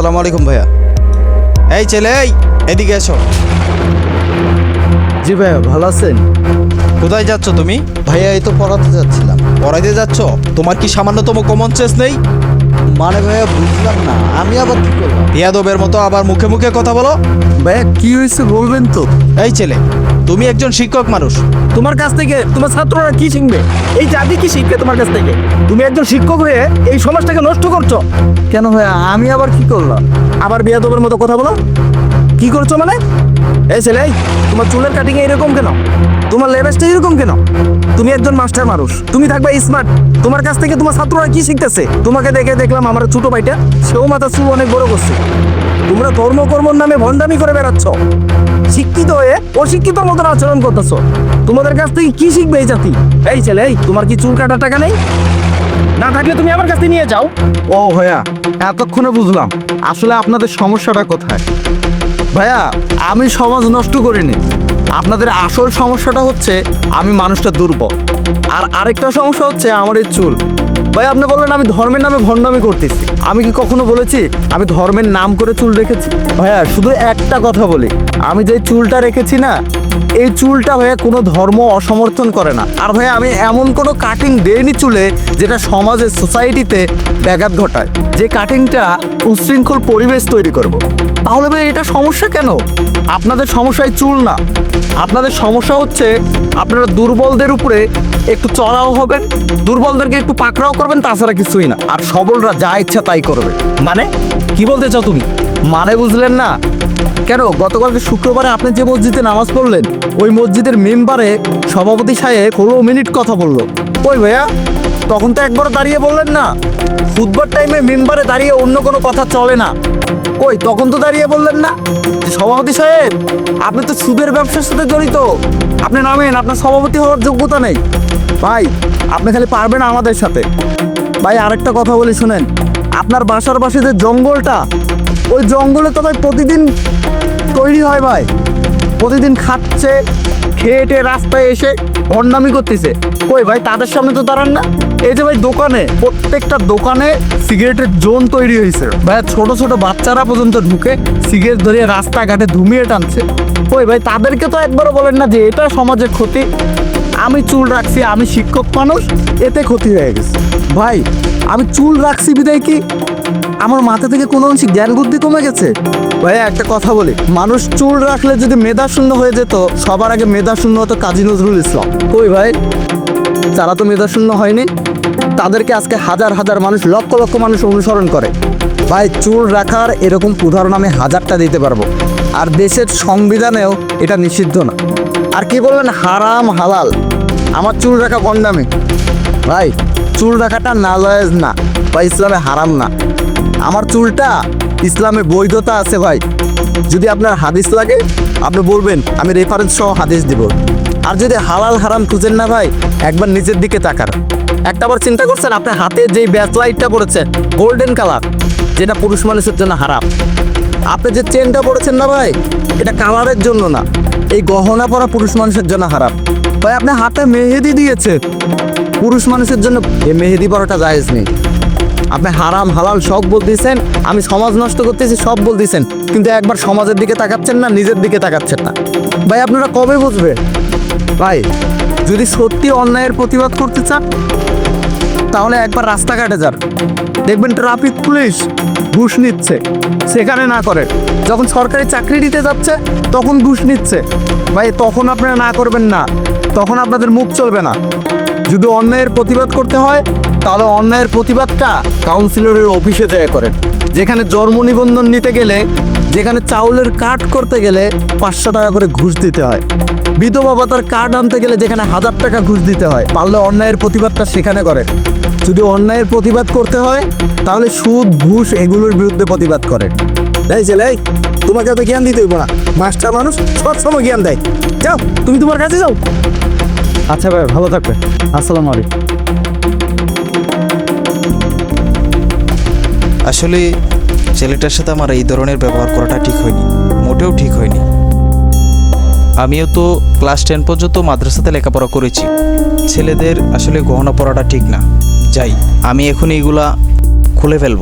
আসসালামু আলাইকুম ভাইয়া। এই ছেলে এই এদিকে এসো। জি ভাইয়া ভালো আছেন? কোথায় যাচ্ছ তুমি? ভাইয়া এই তো পড়াতে যাচ্ছিলাম। পড়াইতে যাচ্ছ? তোমার কি সামান্যতম কমন সেন্স নেই? মানে ভাইয়া বুঝলাম না আমি আবার কি করলাম? বিয়াদবের মতো আবার মুখে মুখে কথা বলো। ভাইয়া কি হয়েছে বলবেন তো? এই ছেলে তুমি একজন শিক্ষক মানুষ। তোমার কাছ থেকে তোমার ছাত্ররা কি শিখবে? এই জাতি কি শিখবে তোমার কাছ থেকে? তুমি একজন শিক্ষক হয়ে এই সমাজটাকে নষ্ট করছ। কেন ভাইয়া আমি আবার কি করলাম? আবার বিয়াদবের মতো কথা বলো। কি করছ মানে? এই ছেলে তোমার চুলের কাটিং এরকম কেন? তোমার লেবেসটা এরকম কেন? তুমি একজন মাস্টার মানুষ। তুমি থাকবে স্মার্ট তোমার কাছ থেকে তোমার ছাত্ররা কি শিখতেছে? তোমাকে দেখে দেখলাম আমার ছোট ভাইটা, সেও মাথা চুল অনেক বড় করছে। তোমরা ধর্মকর্মর নামে ভণ্ডামি করে বেড়াচ্ছ। শিক্ষিত হয়ে অশিক্ষিত মতন আচরণ করতেছো। তোমাদের কাছ থেকে কি শিখবে এই জাতি? এই ছেলে, এই, তোমার কি চুল কাটার টাকা নেই? না থাকলে তুমি আমার কাছে নিয়ে যাও। ও ভাইয়া, এতক্ষণে বুঝলাম। আসলে আপনাদের সমস্যাটা কোথায়? ভাইয়া, আমি সমাজ নষ্ট করিনি। আপনাদের আসল সমস্যাটা হচ্ছে আমি মানুষটা দুর্বল। আর আরেকটা সমস্যা হচ্ছে আমার এই চুল। ভাই, আপনি বললেন আমি ধর্মের নামে ভণ্ডামি করতেছি। আমি কি কখনো বলেছি আমি ধর্মের নাম করে চুল রেখেছি? ভাইয়া, শুধু একটা কথা বলি। আমি যে চুলটা রেখেছি না, এই চুলটা ভাইয়া কোনো ধর্ম অসমর্থন করে না। আর ভাইয়া, আমি এমন কোনো কাটিং দেইনি চুলে যেটা সমাজে সোসাইটিতে ব্যাঘাত ঘটায়। যে কাটিংটা উশৃঙ্খল পরিবেশ তৈরি করব। তাহলে ভাই, এটা সমস্যা কেন? আপনাদের সমস্যায় চুল না। আপনাদের সমস্যা হচ্ছে আপনারা দুর্বলদের উপরে একটু চড়াও হবেন, দুর্বলদেরকে একটু পাকড়াও করবেন, তাছাড়া কিছুই না। আর সবলরা যা ইচ্ছা তাই করবে। মানে? কি বলতে চাও তুমি? মানে বুঝলেন না? কেন? গতকালকে শুক্রবারে আপনি যে মসজিদে নামাজ পড়লেন, ওই মসজিদের মেম্বারে সভাপতি সাহেব ষোলো মিনিট কথা বলল। ওই ভাইয়া, তখন তো একবার দাঁড়িয়ে বললেন না। ফুটবল টাইমে মেম্বারে দাঁড়িয়ে অন্য কোনো কথা চলে না। কই, তখন তো দাঁড়িয়ে বললেন না? সভাপতি সাহেব, আপনি তো সুদের ব্যবসার সাথে জড়িত। আপনি নামেন, আপনার সভাপতি হওয়ার যোগ্যতা নেই। ভাই, আপনি খালি পারবেন আমাদের সাথে। ভাই, আরেকটা কথা বলি, শুনেন। আপনার বাসার পাশে যে জঙ্গলটা, ওই জঙ্গলে তো ভাই প্রতিদিন তৈরি হয় ভাই। প্রতিদিন খাচ্ছে খেয়ে রাস্তায় এসে ভণ্ডামি করতেছে। কই ভাই, তাদের সামনে তো দাঁড়ান না? এই যে ভাই দোকানে, প্রত্যেকটা দোকানে সিগারেটের জোন তৈরি হয়েছে। ভাই ছোট ছোট বাচ্চারা পর্যন্ত ঢুকে সিগারেট ধরিয়ে রাস্তাঘাটে ধুমিয়ে টানছে। ওই ভাই, তাদেরকে তো একবারও বলেন না যে এটা সমাজের ক্ষতি। আমি চুল রাখছি, আমি শিক্ষক মানুষ, এতে ক্ষতি হয়ে গেছে। ভাই, আমি চুল রাখছি বিদায় কি? আমার মাথা থেকে কোনো অংশে জ্ঞান বুদ্ধি কমে গেছে? ভাই একটা কথা বলি। মানুষ চুল রাখলে যদি মেধা শূন্য হয়ে যেত, সবার আগে মেধা শূন্য হতো কাজী নজরুল ইসলাম। ওই ভাই যারা তো মেধাশূন্য হয়নি, তাদেরকে আজকে হাজার হাজার মানুষ, লক্ষ লক্ষ মানুষ অনুসরণ করে। ভাই, চুল রাখার এরকম উদাহরণ আমি হাজারটা দিতে পারব। আর দেশের সংবিধানেও এটা নিষিদ্ধ না। আর কি বললেন? হারাম, হালাল। আমার চুল রাখা গন্ডামি ভাই, চুল রাখাটা নাজায়েজ না বা ইসলামে হারাম না। আমার চুলটা ইসলামে বৈধতা আছে, ভাই। যদি আপনার হাদিস লাগে, আপনি বলবেন, আমি রেফারেন্স সহ হাদিস দিব। আর যদি হালাল হারাম খুঁজেন না ভাই, একবার নিজের দিকে তাকান। একটা বার চিন্তা করছেন, আপনার হাতে যেই ব্যাচ লাইটটা পড়েছে গোল্ডেন কালার যেটা পুরুষ মানুষের জন্য হারাম। আপনি যে চেনটা পড়েছেন না ভাই, এটা কালারের জন্য না। এই গহনা পরা পুরুষ মানুষের জন্য হারাম। ভাই, আপনি হাতে মেহেদি দিয়েছে পুরুষ মানুষের জন্য এই মেহেদি পরাটা জায়েজ নেই। আপনি হারাম, হালাল সব বলতেছেন আমি সমাজ নষ্ট করতেছি, সব বলতেছেন কিন্তু একবার সমাজের দিকে তাকাচ্ছেন না, নিজের দিকে তাকাচ্ছেন না। ভাই, আপনারা কবে বুঝবে ভাই, যদি সত্যি অন্যায়ের প্রতিবাদ করতে চান, তাহলে একবার রাস্তাঘাটে যান। দেখবেন ট্রাফিক পুলিশ ঘুষ নিচ্ছে, সেখানে না করে। যখন সরকারি চাকরি দিতে যাচ্ছে, তখন ঘুষ নিচ্ছে। ভাই, তখন আপনারা না করবেন না, তখন আপনাদের মুখ চলবে না। যদি অন্যায়ের প্রতিবাদ করতে হয়, তাহলে অন্যায়ের প্রতিবাদটা কাউন্সিলরের অফিসে যায় করেন। যেখানে জন্ম নিবন্ধন নিতে গেলে যেখানে চাউলের কার্ড করতে গেলে পাঁচশো টাকা করে ঘুষ দিতে হয়। বিধবা ভাতার কার্ড আনতে গেলে যেখানে হাজার টাকা ঘুষ দিতে হয়, পারলে অন্যায়ের প্রতিবাদটা সেখানে করে যদি অন্যায়ের প্রতিবাদ করতে হয়, তাহলে সুদ, ঘুষ এগুলোর বিরুদ্ধে প্রতিবাদ করে এই ছেলে তোমাকে তো জ্ঞান দিতে হইব না। মাস্টার মানুষ সব সময় জ্ঞান দেয়। যাও, তুমি তোমার কাছে যাও। আচ্ছা ভাই, ভালো থাকবে আসসালামু আলাইকুম। আসলে ছেলেটার সাথে আমার এই ধরনের ব্যবহার করাটা ঠিক হয়নি, মোটেও ঠিক হয়নি। আমিও তো ক্লাস টেন পর্যন্ত মাদ্রাসাতে লেখাপড়া করেছি। ছেলেদের আসলে গহনা পড়াটা ঠিক না। যাই, আমি এখন এইগুলা খুলে ফেলব।